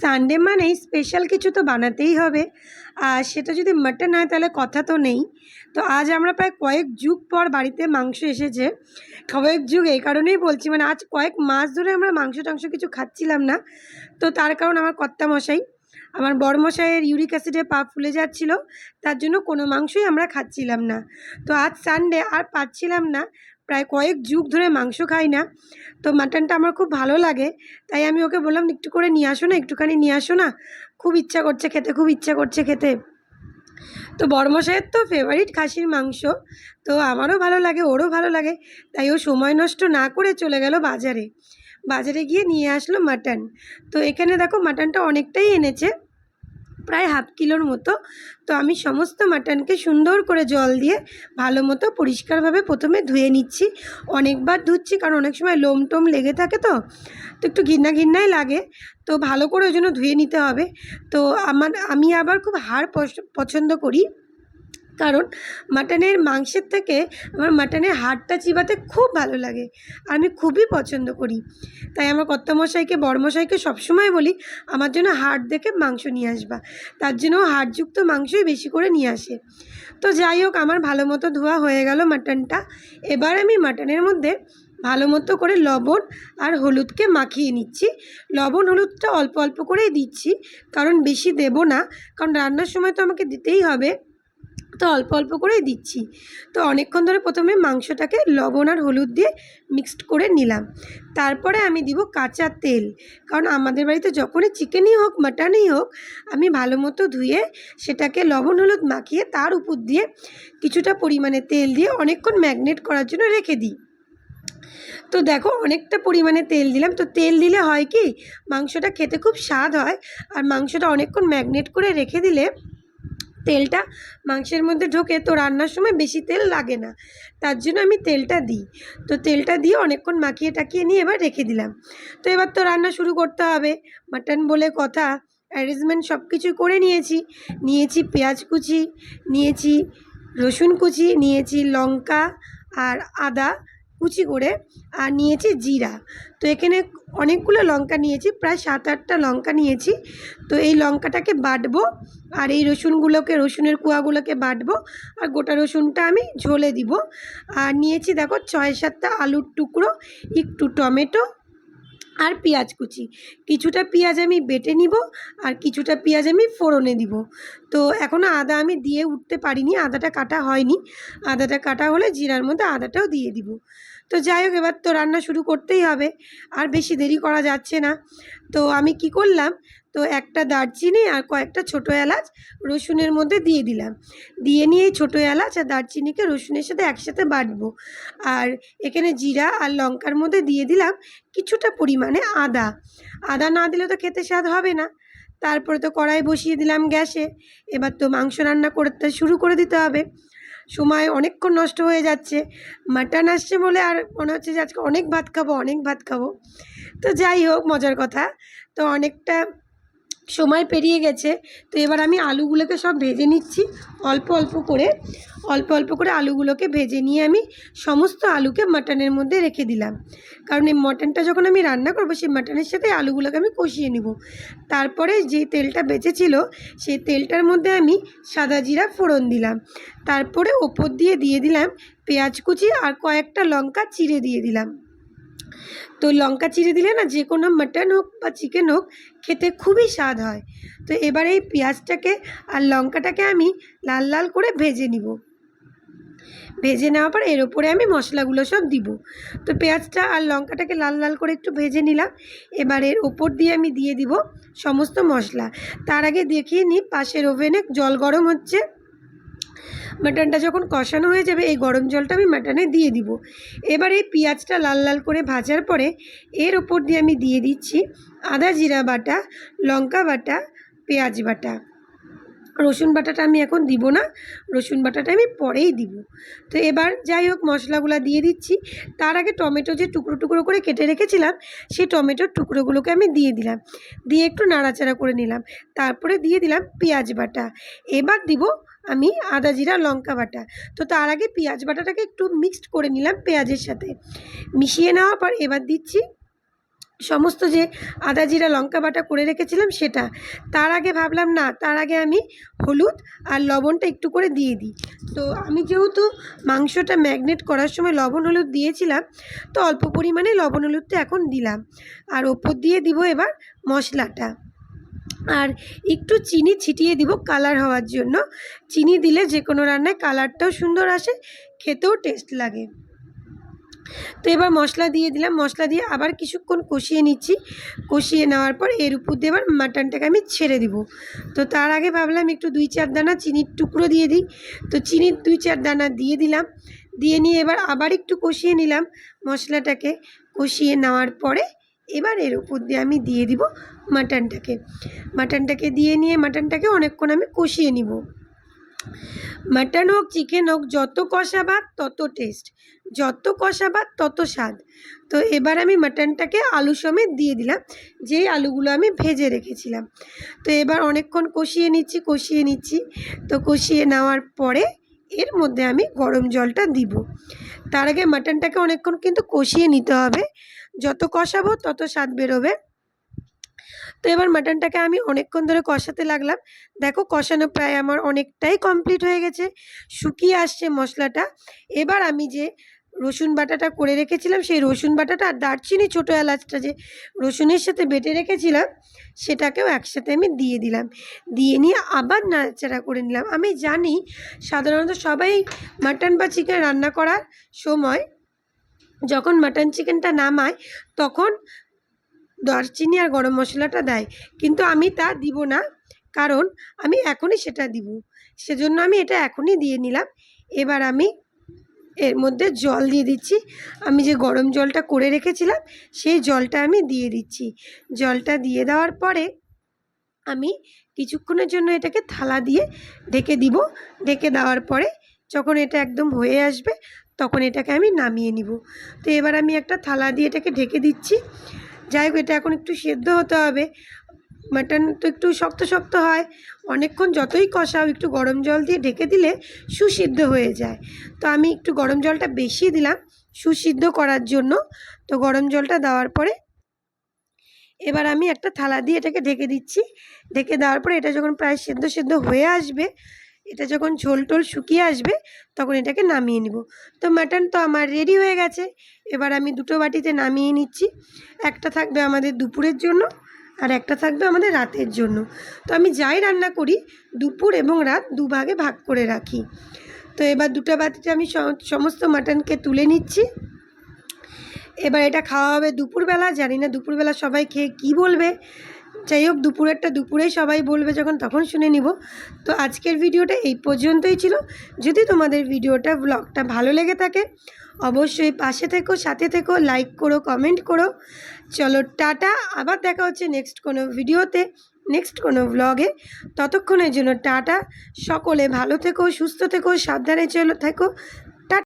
Sunday মানেই special কিছু তো বানাতেই হবে। আর সেটা যদি মাটন হয়, তাহলে কথা তো নেই। তো আজ আমরা প্রায় কয়েক যুগ পর বাড়িতে মাংস এসেছে। কয়েক যুগ এই কারণেই বলছি মানে আজ কয়েক মাস ধরে আমরা মাংস টাংস কিছু খাচ্ছিলাম না। তো তার কারণ আমার কর্তা মশাই আমার বড়মশাইয়ের ইউরিক অ্যাসিডে পা ফুলে যাচ্ছিল, তার জন্য কোনো মাংসই আমরা খাচ্ছিলাম না। তো আজ সানডে আর পাচ্ছিলাম না। প্রায় কয়েক যুগ ধরে মাংস খাই না। তো মাটনটা আমার খুব ভালো লাগে। তাই আমি ওকে বললাম, একটু করে নিয়ে আসো না, একটুখানি নিয়ে আসো না। খুব ইচ্ছা করছে খেতে, খুব ইচ্ছা করছে খেতে। তো বড়মশাইয়ের তো ফেভারিট খাসির মাংস। তো আমারও ভালো লাগে, ওরও ভালো লাগে। তাই ও সময় নষ্ট না করে চলে গেল বাজারে। বাজারে গিয়ে নিয়ে আসলো মাটন তো এখানে দেখো মাটনটা অনেকটাই এনেছে। প্রায় হাফ কিলোর মতো। তো আমি সমস্ত মাটনকে সুন্দর করে জল দিয়ে ভালো মতো পরিষ্কারভাবে প্রথমে ধুয়ে নিচ্ছি। অনেকবার ধুচ্ছি, কারণ অনেক সময় লোম টোম লেগে থাকে তো। তো একটু ঘিন্না ঘিন্নাই লাগে। তো ভালো করে ওই জন্য ধুয়ে নিতে হবে। তো আমার, আমি আবার খুব হাড় পছ- পছন্দ করি। কারণ মাটনের মাংসের থেকে আমার মাটনের হাড়টা চিবাতে খুব ভালো লাগে। আর আমি খুবই পছন্দ করি। তাই আমার কর্তামশাইকে, বড়মশাইকে সবসময় বলি, আমার জন্য হাড় দেখে মাংস নিয়ে আসবা। তার জন্য হাড়যুক্ত মাংসই বেশি করে নিয়ে আসে। তো যাই হোক, আমার ভালো মতো ধোয়া হয়ে গেল মাটনটা। এবার আমি মাটনের মধ্যে ভালো মতো করে লবণ আর হলুদকে মাখিয়ে নিচ্ছি। লবণ, হলুদটা অল্প অল্প করেই দিচ্ছি, কারণ বেশি দেব না। কারণ রান্নার সময় তো আমাকে দিতেই হবে। তো অল্প অল্প করেই দিচ্ছি। তো অনেকক্ষণ ধরে প্রথমে মাংসটাকে লবণ আর হলুদ দিয়ে মিক্সড করে নিলাম। তারপরে আমি দিব কাঁচা তেল। কারণ আমাদের বাড়িতে যখনই চিকেনই হোক, মাটনই হোক, আমি ভালো মতো ধুয়ে সেটাকে লবণ হলুদ মাখিয়ে তার উপর দিয়ে কিছুটা পরিমাণে তেল দিয়ে অনেকক্ষণ ম্যাগনেট করার জন্য রেখে দিই। তো দেখো অনেকটা পরিমাণে তেল দিলাম। তো তেল দিলে হয় কি, মাংসটা খেতে খুব স্বাদ হয়। আর মাংসটা অনেকক্ষণ ম্যাগনেট করে রেখে দিলে তেলটা মাংসের মধ্যে ঢোকে তো রান্নার সময় বেশি তেল লাগে না। তার জন্য আমি তেলটা দিই। তো তেলটা দিয়ে অনেকক্ষণ মাখিয়ে টাকিয়ে নিয়ে এবার রেখে দিলাম। তো এবার তো রান্না শুরু করতে হবে। মাটন বলে কথা। অ্যারেঞ্জমেন্ট সব কিছু করে নিয়েছি। নিয়েছি পেঁয়াজ কুচি, নিয়েছি রসুন কুচি, নিয়েছি লঙ্কা আর আদা। কুচি করে, আর নিয়েছি জিরা। তো এখানে অনেকগুলো লঙ্কা নিয়েছি, প্রায় সাত আটটা লঙ্কা নিয়েছি। তো এই লঙ্কাটাকে বাটবো, আর এই রসুনগুলোকে, রসুনের কুয়াগুলোকে বাটবো, আর গোটা রসুনটা আমি ঝোলে দিব। আর নিয়েছি, দেখো, ছয় সাতটা আলুর টুকরো, একটু টমেটো আর পেঁয়াজ কুচি। কিছুটা পেঁয়াজ আমি বেটে নিব আর কিছুটা পেঁয়াজ আমি ফোড়নে দিব। তো এখনও আদা আমি দিয়ে উঠতে পারিনি, আদাটা কাটা হয়নি। আদাটা কাটা হলে জিরার মধ্যে আদাটাও দিয়ে দিব। তো যাই হোক, এবার তো রান্না শুরু করতেই হবে। আর বেশি দেরি করা যাচ্ছে না। তো আমি কি করলাম তো একটা দারচিনি আর কয়েকটা ছোটো এলাচ রসুনের মধ্যে দিয়ে দিলাম। দিয়ে নিয়ে ছোটো এলাচ আর দারচিনিকে রসুনের সাথে একসাথে বাটবো। আর এখানে জিরা আর লঙ্কার মধ্যে দিয়ে দিলাম কিছুটা পরিমাণে আদা। আদা না দিলে তো খেতে স্বাদ হবে না। তারপরে তো কড়াই বসিয়ে দিলাম গ্যাসে। এবার তো মাংস রান্না করতে শুরু করে দিতে হবে। সময় অনেকক্ষণ নষ্ট হয়ে যাচ্ছে। মাটন আসছে বলে আর মনে হচ্ছে যে আজকে অনেক ভাত খাব, অনেক ভাত খাব। তো যাই হোক, মজার কথা। তো অনেকটা সময় পেরিয়ে গেছে। তো এবার আমি আলুগুলোকে সব ভেজে নিচ্ছি। অল্প অল্প করে, অল্প অল্প করে আলুগুলোকে ভেজে নিয়ে আমি সমস্ত আলুকে মাটনের মধ্যে রেখে দিলাম। কারণ এই মটনটা যখন আমি রান্না করব, সেই মাটনের সাথে আলুগুলোকে আমি কষিয়ে নিব। তারপরে যে তেলটা বেঁচেছিল, সেই তেলটার মধ্যে আমি সাদা জিরা ফোড়ন দিলাম। তারপরে ওপর দিয়ে দিয়ে দিলাম পেঁয়াজ কুচি আর কয়েকটা লঙ্কা চিড়ে দিয়ে দিলাম। তো লঙ্কা চিড়ে দিলে না যে কোনো মাটন হোক বা চিকেন হোক খেতে খুবই স্বাদ হয়। তো এবার এই পেঁয়াজটাকে আর লঙ্কাটাকে আমি লাল লাল করে ভেজে নিব। ভেজে নেওয়ার পর এর ওপরে আমি মশলাগুলো সব দিব। তো পেঁয়াজটা আর লঙ্কাটাকে লাল লাল করে একটু ভেজে নিলাম। এবার এর ওপর দিয়ে আমি দিয়ে দিব সমস্ত মশলা। তার আগে দেখিয়ে নিই, পাশের ওভেনে জল গরম হচ্ছে। মাটনটা যখন কষানো হয়ে যাবে, এই গরম জলটা আমি মাটনে দিয়ে দিব। এবার এই পেঁয়াজটা লাল লাল করে ভাজার পরে এর ওপর দিয়ে আমি দিয়ে দিচ্ছি আদা জিরা বাটা, লঙ্কা বাটা, পেঁয়াজ বাটা। রসুন বাটাটা আমি এখন দিব না, রসুন বাটাটা আমি পরেই দিব। তো এবার যাই হোক, মশলাগুলো দিয়ে দিচ্ছি। তার আগে টমেটো যে টুকরো টুকরো করে কেটে রেখেছিলাম, সেই টমেটোর টুকরোগুলোকে আমি দিয়ে দিলাম। দিয়ে একটু নাড়াচাড়া করে নিলাম। তারপরে দিয়ে দিলাম পেঁয়াজ বাটা। এবার দিব আমি আদা জিরা, লঙ্কা বাটা। তো তার আগে পেঁয়াজ বাটাটাকে একটু মিক্সড করে নিলাম পেঁয়াজের সাথে। মিশিয়ে নেওয়ার পর এবার দিচ্ছি সমস্ত যে আদা জিরা, লঙ্কা বাটা করে রেখেছিলাম সেটা। তার আগে ভাবলাম, না, তার আগে আমি হলুদ আর লবণটা একটু করে দিয়ে দিই। তো আমি যেহেতু মাংসটা ম্যাগনেট করার সময় লবণ হলুদ দিয়েছিলাম, তো অল্প পরিমাণে লবণ হলুদটা এখন দিলাম। আর ওপর দিয়ে দিব এবার মশলাটা। আর একটু চিনি ছিটিয়ে দিব কালার হওয়ার জন্য। চিনি দিলে যে কোনো রান্নায় কালারটাও সুন্দর আসে, খেতেও টেস্ট লাগে। তো এবার মশলা দিয়ে দিলাম। মশলা দিয়ে আবার কিছুক্ষণ কষিয়ে নিচ্ছি। কষিয়ে নেওয়ার পর এর উপর দিয়ে এবার মাটনটাকে আমি ছেড়ে দিব। তো তার আগে ভাবলাম একটু দুই চার দানা চিনির টুকরো দিয়ে দিই। তো চিনির দুই চার দানা দিয়ে দিলাম। দিয়ে নিয়ে এবার আবার একটু কষিয়ে নিলাম মশলাটাকে। কষিয়ে নেওয়ার পরে এবার এর উপর দিয়ে আমি দিয়ে দিব মাটনটাকে। মাটনটাকে দিয়ে নিয়ে মাটনটাকে অনেকক্ষণ আমি কষিয়ে নিব। মাটন হোক, চিকেন হোক, যত কষা ভাত, তত টেস্ট যত কষা ভাত, তত স্বাদ। তো এবার আমি মাটনটাকে আলু সমেত দিয়ে দিলাম, যেই আলুগুলো আমি ভেজে রেখেছিলাম। তো এবার অনেকক্ষণ কষিয়ে নিচ্ছি কষিয়ে নিচ্ছি। তো কষিয়ে নেওয়ার পরে এর মধ্যে আমি গরম জলটা দিব। তার আগে মাটনটাকে অনেকক্ষণ কিন্তু কষিয়ে নিতে হবে। যত কষাবো, তত স্বাদ বেরোবে। তো এবার মাটনটাকে আমি অনেকক্ষণ ধরে কষাতে লাগলাম। দেখো, কষানো প্রায় আমার অনেকটাই কমপ্লিট হয়ে গেছে। শুকিয়ে আসছে মশলাটা। এবার আমি যে রসুন বাটাটা করে রেখেছিলাম, সেই রসুন বাটাটা আর দারচিনি ছোটো এলাচটা যে রসুনের সাথে বেটে রেখেছিলাম, সেটাকেও একসাথে আমি দিয়ে দিলাম। দিয়ে নিয়ে আবার নাড়াচাড়া করে নিলাম। আমি জানি সাধারণত সবাই মাটন বা চিকেন রান্না করার সময় যখন মাটন চিকেনটা নামায়, তখন দারচিনি আর গরম মশলাটা দেয়। কিন্তু আমি তা দিব না, কারণ আমি এখনই সেটা দিব। সেজন্য আমি এটা এখনই দিয়ে নিলাম। এবার আমি এর মধ্যে জল দিয়ে দিচ্ছি। আমি যে গরম জলটা করে রেখেছিলাম, সেই জলটা আমি দিয়ে দিচ্ছি। জলটা দিয়ে দেওয়ার পরে আমি কিছুক্ষণের জন্য এটাকে থালা দিয়ে ঢেকে দিব। ঢেকে দেওয়ার পরে যখন এটা একদম হয়ে আসবে, তখন এটাকে আমি নামিয়ে নিব। তো এবার আমি একটা থালা দিয়ে এটাকে ঢেকে দিচ্ছি। যাই হোক, এটা এখন একটু সেদ্ধ হতে হবে। মাটন তো একটু শক্ত শক্ত হয়। অনেকক্ষণ যতই কষাও, একটু গরম জল দিয়ে ঢেকে দিলে সুসিদ্ধ হয়ে যায়। তো আমি একটু গরম জলটা বেশি দিলাম সুসিদ্ধ করার জন্য। তো গরম জলটা দেওয়ার পরে এবার আমি একটা থালা দিয়ে এটাকে ঢেকে দিচ্ছি। ঢেকে দেওয়ার পরে এটা যখন প্রায় সেদ্ধ সেদ্ধ হয়ে আসবে এটা যখন ঝোল টোল শুকিয়ে আসবে, তখন এটাকে নামিয়ে নিব। তো মাটন তো আমার রেডি হয়ে গেছে। এবার আমি দুটো বাটিতে নামিয়ে নিচ্ছি। একটা থাকবে আমাদের দুপুরের জন্য আর একটা থাকবে আমাদের রাতের জন্য। তো আমি যাই রান্না করি, দুপুর এবং রাত দুভাগে ভাগ করে রাখি। তো এবার দুটো বাটিতে আমি সমস্ত মাটনকে তুলে নিচ্ছি। এবার এটা খাওয়া হবে দুপুরবেলা, জানি না দুপুরবেলা সবাই খেয়ে কী বলবে। যাই হোক দুপুরেরটা দুপুরেই সবাই বলবে যখন, তখন শুনে নিব। তো আজকের ভিডিওটা এই পর্যন্তই ছিল। যদি তোমাদের ভিডিওটা ব্লগটা ভালো লেগে থাকে, অবশ্যই পাশে থেকো, সাথে থেকো লাইক করো কমেন্ট করো। চলো, টাটা। আবার দেখা হচ্ছে নেক্সট কোনো ভিডিওতে নেক্সট কোনো ব্লগে ততক্ষণের জন্য টাটা। সকলে ভালো থেকো, সুস্থ থেকো, সাবধানে চলো, থেকো।